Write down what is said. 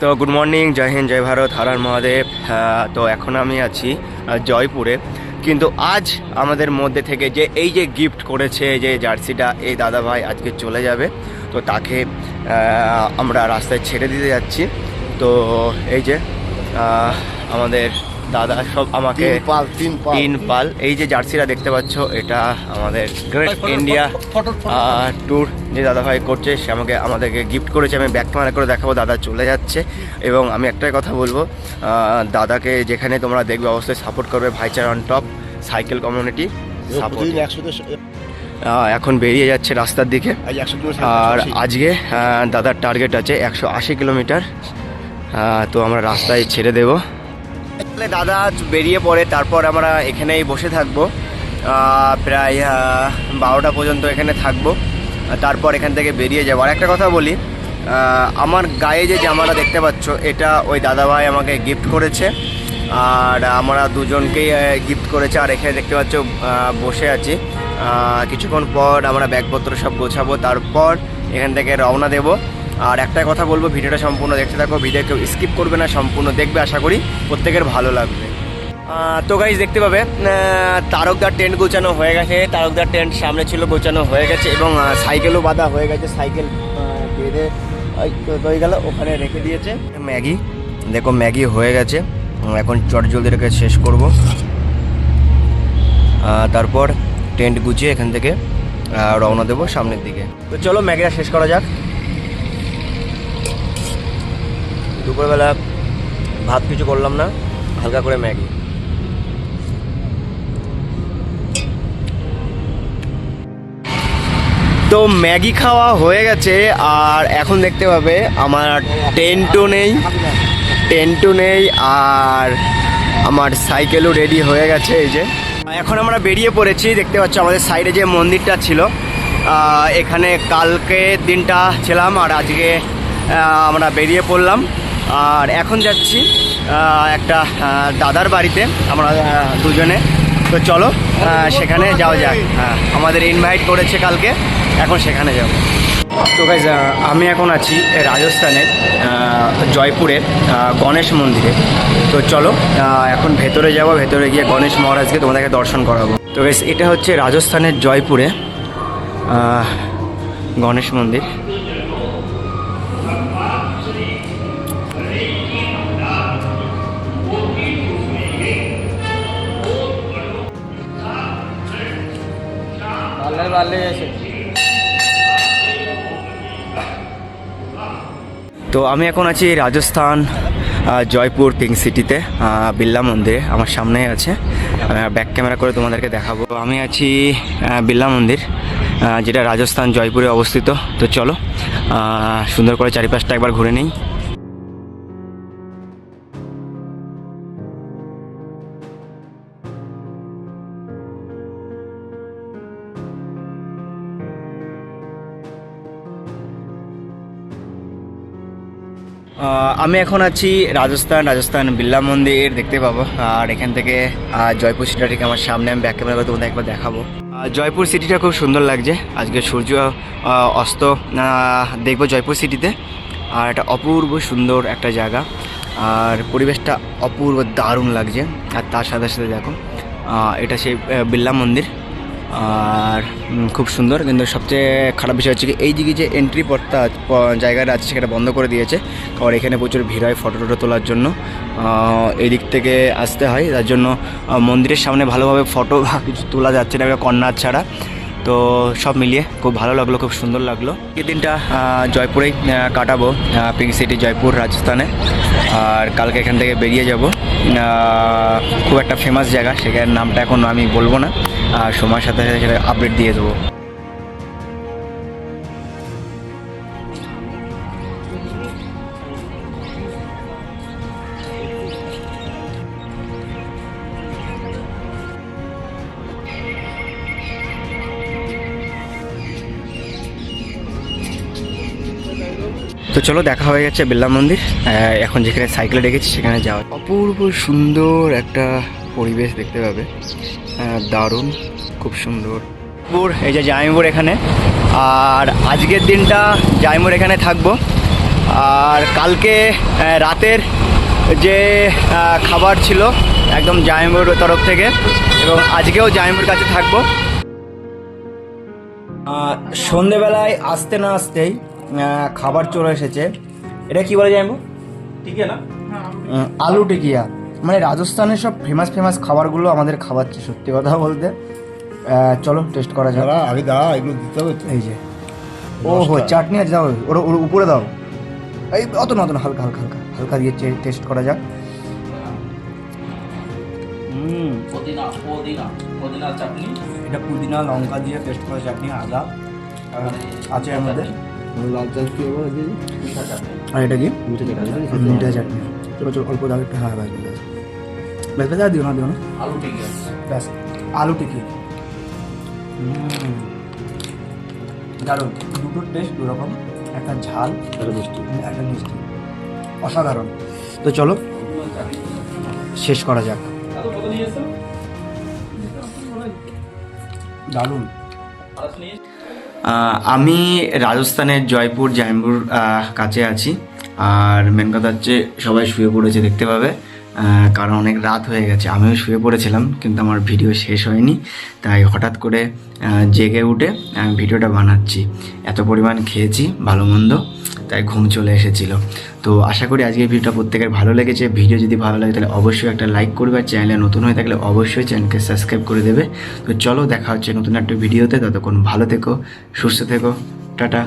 তো good morning জয় হিন্দ জয় ভারত হারার মহাদেব। আহ, তো এখন আমি আছি জয়পুরে। কিন্তু আজ আমাদের মধ্যে থেকে যে এই যে গিফট করেছে যে জার্সিটা এই দাদা ভাই আজকে চলে যাবে তো তাকে আমরা রাস্তায় ছেড়ে দিতে যাচ্ছি। তো এই যে আমাদের দাদা সব আমাকে তিন পাল তিন পাল। তিন পাল। এই যে জার্সিটা দেখতে পাচ্ছ এটা আমাদের গ্রেট ইন্ডিয়া ট্যুর যে দাদাভাই করছে সে আমাকে আমাদেরকে গিফট করেছে। আমি ব্যাক ক্যামেরা করে দেখাবো দাদা চলে যাচ্ছে। এবং আমি একটাই কথা বলব দাদাকে যেখানে তোমরা দেখবে অবশ্যই সাপোর্ট করবে ভাইচার on top cycle community support এখন বেরিয়ে যাচ্ছে রাস্তার দিকে। আর আজকে দাদার টার্গেট আছে একশো আশি কিলোমিটার। তো আমরা রাস্তায় ছেড়ে দেব। তাহলে দাদা বেরিয়ে পড়ে, তারপর আমরা এখানেই বসে থাকব। প্রায় বারোটা পর্যন্ত এখানে থাকব। তারপর এখান থেকে বেরিয়ে যাব। আর একটা কথা বলি আমার গায়ে যে জামাটা দেখতে পাচ্ছ, এটা ওই দাদাভাই আমাকে গিফট করেছে। আর আমরা দুজনকেই গিফট করেছে। আর এখানে দেখতে পাচ্ছ বসে আছি। কিছুক্ষণ পর আমরা ব্যাগপত্র সব গোছাবো। তারপর এখান থেকে রওনা দেব। আর একটা কথা বলব, ভিডিওটা সম্পূর্ণ দেখতে থাকো, ভিডিও কেউ স্কিপ করবে না, সম্পূর্ণ দেখবে, আশা করি প্রত্যেকের ভালো লাগবে। তো গাইজ দেখতে পাবে তারকদার টেন্ট গোছানো হয়ে গেছে, তারকদার টেন্ট সামনে ছিল, গোছানো হয়ে গেছে এবং সাইকেলও বাঁধা হয়ে গেছে সাইকেল বেঁধে হয়ে গেল, ওখানে রেখে দিয়েছে। ম্যাগি, দেখো ম্যাগি হয়ে গেছে এখন চট জলদি রেখে শেষ করব। তারপর টেন্ট গুছিয়ে এখান থেকে রওনা দেবো সামনের দিকে। তো চলো, ম্যাগিটা শেষ করা যাক। দুপুরবেলা ভাত কিছু করলাম না, হালকা করে ম্যাগি। তো ম্যাগি খাওয়া হয়ে গেছে, আর এখন দেখতে পাবে আমার টেন্টও নেই টেন্টও নেই, আর আমার সাইকেলও রেডি হয়ে গেছে এই যে। এখন আমরা বেরিয়ে পড়েছি, দেখতে পাচ্ছ আমাদের সাইডে যে মন্দিরটা ছিল। এখানে কালকে দিনটা ছিলাম, আর আজকে আমরা বেরিয়ে পড়লাম। আর এখন যাচ্ছি একটা দাদার বাড়িতে, আমরা দুজনে। তো চলো সেখানে যাওয়া যাক। হ্যাঁ আমাদের ইনভাইট করেছে কালকে, এখন সেখানে যাব। তো গাইজ আমি এখন আছি রাজস্থানের জয়পুরের গণেশ মন্দিরে। তো চলো এখন ভেতরে যাব, ভেতরে গিয়ে গণেশ মহারাজকে তোমাদেরকে দর্শন করাবো। তো গাইজ এটা হচ্ছে রাজস্থানের জয়পুরে গণেশ মন্দির। তো আমি এখন আছি রাজস্থান জয়পুর পিঙ্ক সিটিতে বিড়লা মন্দিরে, আমার সামনেই আছে। ব্যাক ক্যামেরা করে তোমাদেরকে দেখাবো। আমি আছি বিড়লা মন্দির যেটা রাজস্থান, জয়পুরে অবস্থিত। তো চলো সুন্দর করে চারিপাশটা একবার ঘুরে নিই। আমি এখন আছি রাজস্থান রাজস্থান বিড়লা মন্দির, দেখতে পাবো। আর এখান থেকে জয়পুর সিটিটা ঠিক আমার সামনে, আমি ব্যাক ক্যামেরা তোমাদের একবার দেখাবো। জয়পুর সিটিটা খুব সুন্দর লাগছে। আজকে সূর্য অস্ত দেখব জয়পুর সিটিতে আর একটা অপূর্ব সুন্দর একটা জায়গা। আর পরিবেশটা অপূর্ব দারুণ লাগছে। আর তার সাথে সাথে দেখো এটা সেই বিড়লা মন্দির। আর খুব সুন্দর। কিন্তু সবচেয়ে খারাপ বিষয় হচ্ছে কি, এই দিকে যে এন্ট্রি পথটা জায়গাটা আছে সেটা বন্ধ করে দিয়েছে। আর এখানে প্রচুর ভিড় হয় ফটো টটো তোলার জন্য। এই দিক থেকে আসতে হয়। তার জন্য মন্দিরের সামনে ভালোভাবে ফটো কিছু তোলা যাচ্ছে না কন্যা ছাড়া। তো সব মিলিয়ে খুব ভালো লাগল, খুব সুন্দর লাগল। এই দিনটা জয়পুরেই কাটাবো পিঙ্ক সিটি জয়পুর, রাজস্থানে। আর কালকে এখান থেকে বেরিয়ে যাব। খুব একটা ফেমাস জায়গা সেখানে নামটা এখন আমি বলব না। আর সময়ের সাথে সাথে সেটা আপডেট দিয়ে দেবো। তো চলো দেখা হয়ে গেছে বিড়লা মন্দির। এখন যেখানে সাইকেলে রেখেছি সেখানে যাওয়া অপূর্ব সুন্দর একটা পরিবেশ দেখতে পাবে। দারুণ, খুব সুন্দর। এই যে জাইমুর এখানে। আর আজকের দিনটা জাইমুর এখানে থাকব। আর কালকে রাতের যে খাবার ছিল একদম জাইমুর তরফ থেকে এবং আজকেও জাইমুর কাছে থাকব। সন্ধেবেলায় আসতে না আসতেই খাবার চলে এসেছে। এটা কি বলে না? আলু টিকিয়া। মানে রাজস্থানের সব ফেমাস ফেমাস খাবারগুলো আমাদের খাওয়াচ্ছে সত্যি কথা বলতে। চলো টেস্ট করা যাক। আগে দাঁড়া এগুলো দিতে হবে এই যে। ও হো চাটনি আছে দাও ওর ওর উপরে দাও। এই অত না অত না হালকা হালকা হালকা হালকা দিয়ে টেস্ট করা যাক। পুদিনা পুদিনা পুদিনা চাটনি। এটা পুদিনা লঙ্কা দিয়ে টেস্ট করা চাটনি আদা আর আছে মধ্যে লাল চাল কি আর এটা কি? মিঠে চাটনি। হুম, মিঠা চাটনি। চলো চলো অল্প দাও একটু হ্যাঁ ব্যাস ব্যাস ব্যাস ব্যাস আর দিও না দিও না। আলু টিকি ব্যাস আলু টিকি। দারুণ। দুটো টেস্ট দু রকম একটা ঝাল এটা মিষ্টি। একটা মিষ্টি। অসাধারণ। তো চলো শেষ করা যাক। দারুণ। আমি রাজস্থানের জয়পুর জয়পুর কাছে আছি। আর মেন কথা হচ্ছে সবাই শুয়ে পড়েছে, দেখতে পাবে। কারণ অনেক রাত হয়ে গেছে। আমিও শুয়ে পড়েছিলাম, কিন্তু আমার ভিডিও শেষ হয়নি। তাই হঠাৎ করে জেগে উঠে আমি ভিডিওটা বানাচ্ছি। এত পরিমাণ খেয়েছি, ভালো মন্দ, তাই ঘুম চলে এসেছিল। তো আশা করি আজকের ভিডিওটা প্রত্যেকের ভালো লেগেছে। ভিডিও যদি ভালো লাগে, তাহলে অবশ্যই একটা লাইক করবে আর চ্যানেলে নতুন হয়ে থাকলে অবশ্যই চ্যানেলকে সাবস্ক্রাইব করে দেবে। তো চলো দেখা হচ্ছে নতুন একটা ভিডিওতে। ততক্ষণ ভালো থেকো, সুস্থ থেকো। টাটা।